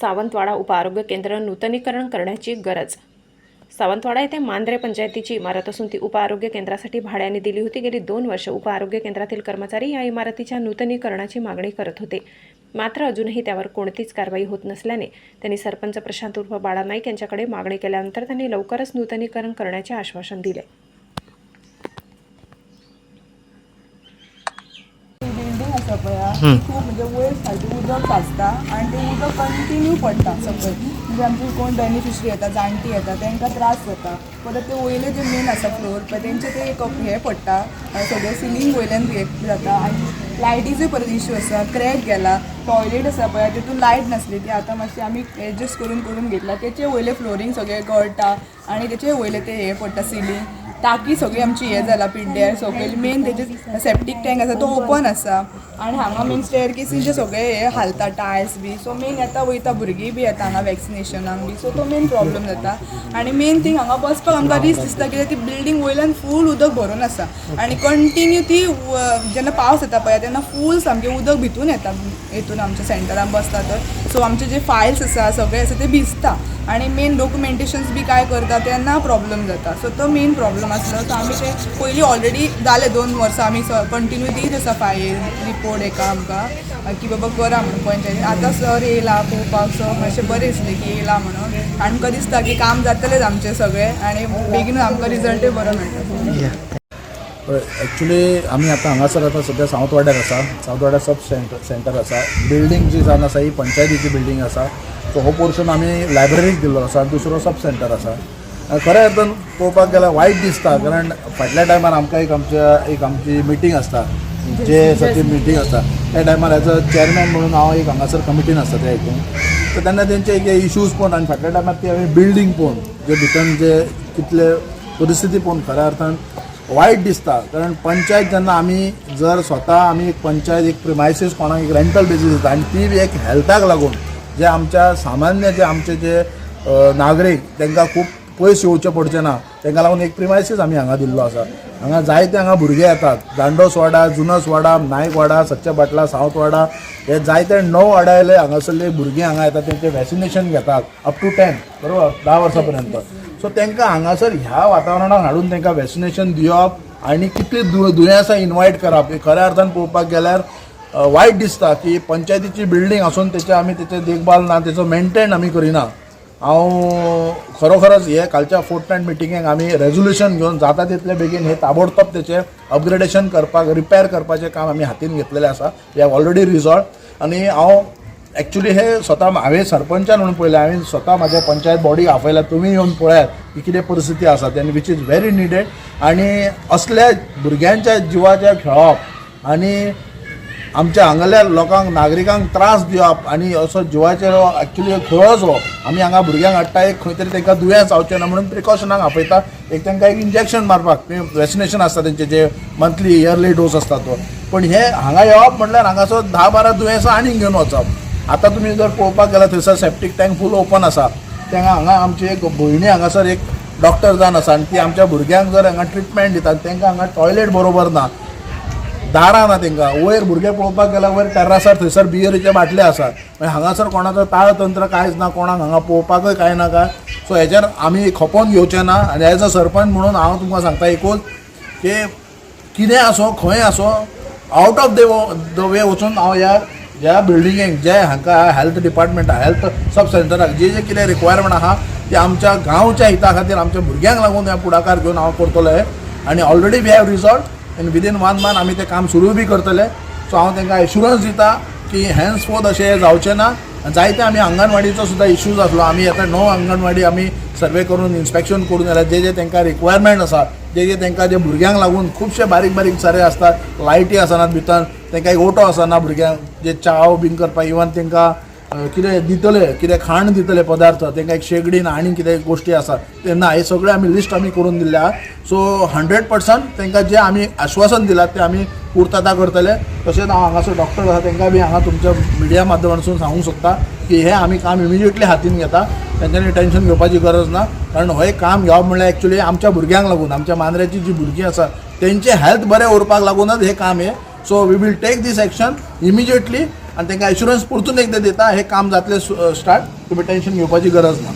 सावंतवाडा उपआरोग्य केंद्र नूतनीकरण करण्याची गरज. सावंतवाडा येथे मांद्रे पंचायतीची इमारत असून ती उपआरोग्य केंद्रासाठी भाड्याने दिली होती. गेली दोन वर्ष उपआरोग्य केंद्रातील कर्मचारी या इमारतीच्या नूतनीकरणाची मागणी करत होते. मात्र अजूनही त्यावर कोणतीच कारवाई होत नसल्याने त्यांनी सरपंच प्रशांत उर्फ बाळा नाईक यांच्याकडे मागणी केल्यानंतर त्यांनी लवकरच नूतनीकरण करण्याचे आश्वासन दिले. खूब म्हणजे वयर उदक साचता आनी तें उदक कंटिन्यू पडटा सकयल म्हणजे आमचे कोण बेनिफिशरी येता जाणटी येता तांकां त्रास जाता परत ते वयले जे मेन आसा फ्लोर पळय तेंचे ते एक हे पडटा सगळें सिलींग वयल्यान हे जाता. आनी लायटीचो परत इश्यू आसा क्रॅक गेला टॉयलेट आसा पळय तितून लायट नासली ती आतां मातशी आमी एडजस्ट करून करून घेतला. तेचे वयले फ्लोरींग सगळें गळटा आनी तेचे वयले ते हे पडटा सिलींग टाकी सगळी आमची हे जाला पिड्ड्यार सगळे मेन तेजे सेप्टीक टँक आसा तो ओपन आसा आनी हांगा मेन स्टेअर केसीचे सगळे हे हालता टायल्स बी. सो मेन येता वयता भुरगीं बी येता हांगा वॅक्सिनेशनाक बी. सो तो मेन प्रॉब्लम जाता. आनी मेन थिंग हांगा बसपाक आमकां रिस्क दिसता कित्याक ती बिल्डींग वयल्यान फूल उदक भरून आसा. आनी कंटिन्यू ती जेन्ना पावस येता पळय तेन्ना फूल सामकें उदक भितून येता हेतून आमच्या सेंटरान बसता तर. सो आमचे जे फायल्स आसा सगळे आसा ते भिजता. आनी मेन डॉक्युमेंटेशन्स बी काय करता तेन्ना प्रॉब्लम जाता. सो तो मेन प्रॉब्लम आसलो. सो आमी ते पयलीं ऑलरेडी जाले दोन वर्सां आमी कंटिन्यू दीत आसा फायल रिपोर्ट एका आमकां की? बाबा करा म्हणून पंचायतीन आतां सर येयला पळोवपाक सर मातशें बरें दिसलें की येयला म्हणून. आनी आमकां दिसता की काम जातलेंच आमचें सगळें आनी बेगीन आमकां रिजल्टूय बरो मेळटा एक्चुली आमी आतां हांगासर आतां सद्या सावंतवाड्यार आसा सावंतवाड्यार सब सेंटर सेंटर आसा बिल्डींग जी जावन आसा ही पंचायतीची बिल्डींग आसा सो हो पोर्शन आमी लायब्ररीक दिल्लो आसा दुसरो सब सेंटर आसा खऱ्या अर्थान पळोवपाक गेल्यार वायट दिसता कारण फाटल्या टायमार आमकां एक आमच्या एक आमची मिटींग आसता जे साठी मिटींग आसता त्या टायमार एज अ चेअरमॅन म्हणून हांव एक हांगासर कमिटीन आसता त्या हितून तर तेन्ना तेंचे एक इश्यूज पळोवन आनी फाटल्या टायमार ती हांवें बिल्डींग पळोवन जे भितर जे कितले परिस्थिती पळोवन खऱ्या अर्थान वायट दिसता. कारण पंचायत जेन्ना आमी जर स्वता आमी एक पंचायत एक प्रिमायसीस कोणाक एक रेंटल बेजीस दिता आनी ती बी एक हेल्थाक लागून जे आमच्या सामान्य जे आमचे जे नागरीक तांकां खूब पयस येवचें पडचें ना तांकां लागून एक प्रिमायसीस आमी हांगा दिल्लो आसा. हांगा जायते हांगा भुरगे येतात. दांडोस वाडा जुनस वाडा नायक वाडा सच्चे बाटला सावथ वाडा हे जायते णव वाड्याले हांगासरले भुरगीं हांगा येतात तेंचे वॅक्सिनेशन घेतात अप टू टेन बरोबर? धा वर्सां पर्यंत सो तांकां हांगासर ह्या वातावरणाक हाडून तांकां वॅक्सिनेशन दिवप आनी कितली दु दुयेंसां इनवायट करप. हे खऱ्या अर्थान पळोवपाक गेल्यार वायट दिसता की पंचायतीची बिल्डींग आसून तेचे आमी तेचे देखभाल ना तेचो मेंटेन आमी करिना. हांव खरोखरच हे कालच्या फोर्टनायट मिटिंगेक आमी रेजोल्युशन घेवन जाता तितले बेगीन हे ताबडतोब तेचें अपग्रेडेशन करपाक रिपेर करपाचें काम आमी हातीन घेतलेलें आसा. वी हॅव ऑलरेडी रिजॉल्व आनी हांव एक्चुली हे स्वता हांवें सरपंचान म्हणून पळयलें. हांवें स्वता म्हाज्या पंचायत बॉडीक आफयल्या तुमी येवन पळयात की कितें परिस्थिती आसा तेन्ना वीच इज व्हेरी निडेड आनी असल्या भुरग्यांच्या जिवाचें खेळप आनी आमच्या हांगाल्या लोकांक नागरिकांक त्रास दिवप आनी असो जिवाचेर एक्चुली खेळच हो आमी हांगा भुरग्यांक हाडटा एक खंय तरी तांकां दुयेंस जावचें ना म्हणून प्रिकॉशनाक आपयता. एक तांकां एक इंजेक्शन मारपाक वॅक्सिनेशन आसता तेंचे जे मंथली इयरली डोस आसता तो. पण हे हांगा येवप म्हणल्यार हांगासर धा बारा दुयेंसां आनीक घेवन वचप. आतां तुमी जर पळोवपाक गेल्यार थंयसर सेप्टीक टँक फूल ओपन आसा. तेंगा हांगा आमची एक भयणी हांगासर एक डॉक्टर जावन आसा आनी ती आमच्या भुरग्यांक जर हांगा ट्रिटमेंट दितात तांकां हांगा टॉयलेट बरोबर ना. दारां ना तेंकां. वयर भुरगे पळोवपाक गेल्यार वयर टॅर्रासार थंयसर बियरीचे बाटले आसात. मागीर हांगासर कोणाचो ताळतंत्र कांयच ना कोणाक हांगा पळोवपाकय कांय ना काय. सो हेचेर आमी खपोवन घेवचें ना. आनी एज अ सरपंच म्हणून हांव तुमकां सांगता एकूच की कितें आसो खंय आसो out of the the way वचून हांव ह्या ह्या बिल्डिंगेक जे हांकां हेल्थ डिपार्टमेंटा हेल्थ सब सेंटराक जे जे कितें रिक्वायरमेंट आहा ते आमच्या गांवच्या हिता खातीर आमच्या भुरग्यांक लागून हे पुडाकार घेवन हांव करतलो आनी ऑलरेडी वी हॅव रिजॉल्व आनी विदीन वन मंथ आमी तें काम सुरू बी करतले. सो हांव तांकां एश्युरंस दिता की हेन्स फोर्थ अशें जावचें ना. जायते आमी अंगणवाडीचो सुद्दां इश्यूज आसलो आमी आतां णव अंगणवाडी आमी सर्वे करून इन्स्पेक्शन करून जाल्यार जे जे तांकां रिक्वायरमेंट आसा जे जे तांकां जे भुरग्यांक लागून खुबशे बारीक बारीक सारे आसतात लायटी आसनात भितर. तांकां एक ओटो आसना भुरग्यांक. जे चाव बीन करपाक इवन तांकां कितें दितले कितें खाण दितले पदार्थ तांकां एक शेगडीन आनी कितें गोश्टी आसा तेन्ना हें हे सगळे आमी लिस्ट आमी करून दिल्ले आहा सो हंड्रेड पर्संट तांकां जे आमी आश्वासन दिलां तें आमी पूर्तता करतले. तशेंच हांव हांगासर डॉक्टर आसा तांकां बी हांगा तुमच्या मिडिया माध्यमांतसून सांगूंक सोदता की हे आमी काम इमिजिएटली हातीन घेता. तेंच्यांनी टेन्शन घेवपाची गरज ना. कारण हो हें काम घेवप म्हणल्यार एक्चुली आमच्या भुरग्यांक लागून आमच्या मांद्र्याची जी भुरगीं आसा तेंचे हेल्थ बरें उरपाक लागूनच हे काम हें. So we will take this action immediately आनी तांकां इन्शुरन्स परतून एकदां दिता हे काम जातलें स्टार्ट तुमी टेन्शन घेवपाची गरज ना